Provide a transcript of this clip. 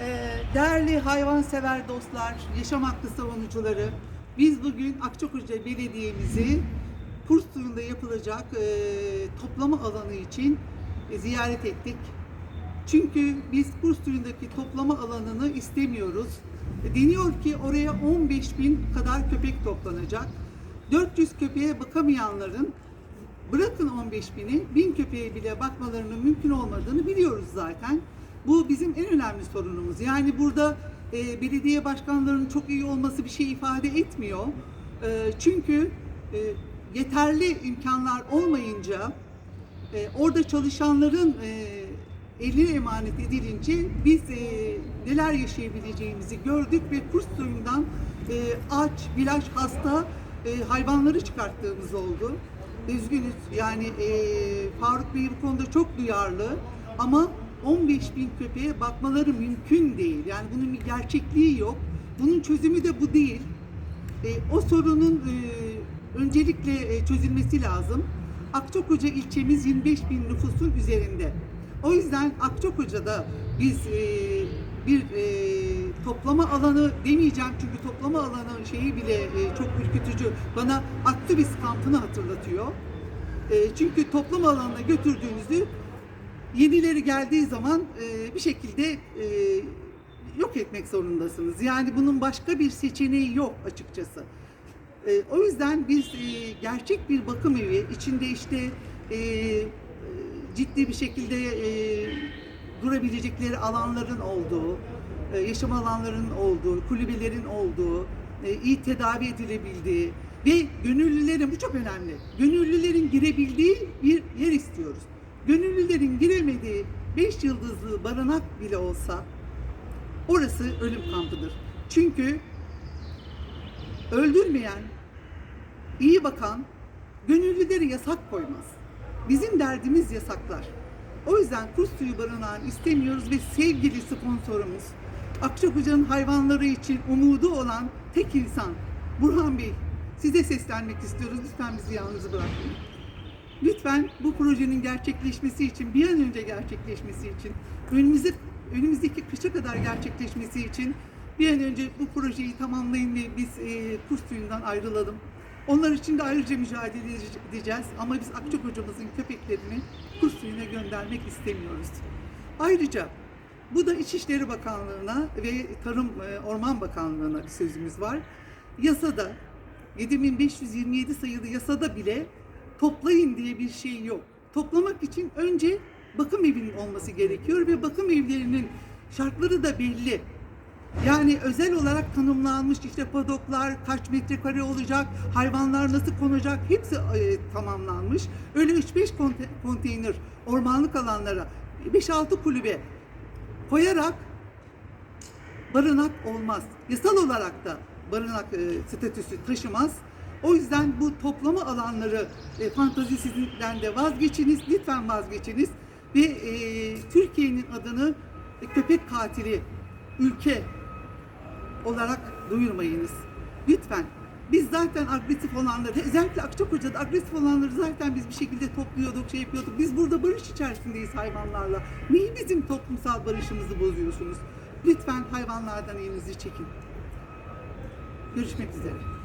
Ee, Değerli hayvansever dostlar, yaşam hakkı savunucuları, biz bugün Akçakoca Belediye'mizi kurs suyunda yapılacak e, toplama alanı için e, ziyaret ettik. Çünkü biz kurs suyundaki toplama alanını istemiyoruz. E, Deniyor ki oraya 15 bin kadar köpek toplanacak. 400 köpeğe bakamayanların bırakın 15 bini, 1000 köpeğe bile bakmalarının mümkün olmadığını biliyoruz zaten. Bu bizim en önemli sorunumuz. Yani burada e, belediye başkanlarının çok iyi olması bir şey ifade etmiyor. E, çünkü e, yeterli imkanlar olmayınca e, orada çalışanların e, eline emanet edilince biz e, neler yaşayabileceğimizi gördük ve kurs suyundan e, aç, ilaç, hasta e, hayvanları çıkarttığımız oldu. Üzgünüz yani e, Faruk Bey bu konuda çok duyarlı ama 15 bin köpeğe bakmaları mümkün değil. Yani bunun bir gerçekliği yok. Bunun çözümü de bu değil. E, o sorunun e, öncelikle e, çözülmesi lazım. Akçakoca ilçemiz 25 bin nüfusun üzerinde. O yüzden Akçakoca'da biz e, bir e, toplama alanı demeyeceğim çünkü toplama alanı şeyi bile e, çok ürkütücü. Bana aktivist kampını hatırlatıyor. E, çünkü toplama alanına götürdüğünüzü yenileri geldiği zaman e, bir şekilde e, yok etmek zorundasınız. Yani bunun başka bir seçeneği yok açıkçası. E, o yüzden biz gerçek bir bakım evi içinde işte ciddi bir şekilde durabilecekleri alanların olduğu, yaşam alanlarının olduğu, kulübelerin olduğu, iyi tedavi edilebildiği ve gönüllülerin, bu çok önemli, gönüllülerin girebildiği bir yer istiyoruz. Gönüllülerin giremediği 5 yıldızlı barınak bile olsa orası ölüm kampıdır. Çünkü öldürmeyen, iyi bakan gönüllüleri yasak koymaz. Bizim derdimiz yasaklar. O yüzden kurs suyu barınağını istemiyoruz ve sevgili sponsorumuz Akçakoca'nın hayvanları için umudu olan tek insan Burhan Bey size seslenmek istiyoruz. Lütfen bizi yalnız bırakmayın. Lütfen bu projenin gerçekleşmesi için, bir an önce gerçekleşmesi için, önümüzde, önümüzdeki kışa kadar gerçekleşmesi için bir an önce bu projeyi tamamlayın ve biz e, kurs suyundan ayrılalım. Onlar için de ayrıca mücadele edeceğiz ama biz Akçakoca'mızın köpeklerini kurs suyuna göndermek istemiyoruz. Ayrıca bu da İçişleri Bakanlığı'na ve Tarım e, Orman Bakanlığı'na bir sözümüz var. Yasada 7527 sayılı yasada bile toplayın diye bir şey yok. Toplamak için önce bakım evinin olması gerekiyor ve bakım evlerinin şartları da belli. Yani özel olarak tanımlanmış işte padoklar kaç metrekare olacak, hayvanlar nasıl konacak hepsi e, tamamlanmış. Öyle 3-5 konte- konteyner ormanlık alanlara 5-6 kulübe koyarak barınak olmaz. Yasal olarak da barınak e, statüsü taşımaz. O yüzden bu toplama alanları e, fantazisinden de vazgeçiniz. Lütfen vazgeçiniz. Ve e, Türkiye'nin adını e, köpek katili ülke olarak duyurmayınız. Lütfen. Biz zaten agresif olanları, özellikle Akçakoca'da agresif olanları zaten biz bir şekilde topluyorduk, şey yapıyorduk. Biz burada barış içerisindeyiz hayvanlarla. Niye bizim toplumsal barışımızı bozuyorsunuz? Lütfen hayvanlardan elinizi çekin. Görüşmek üzere.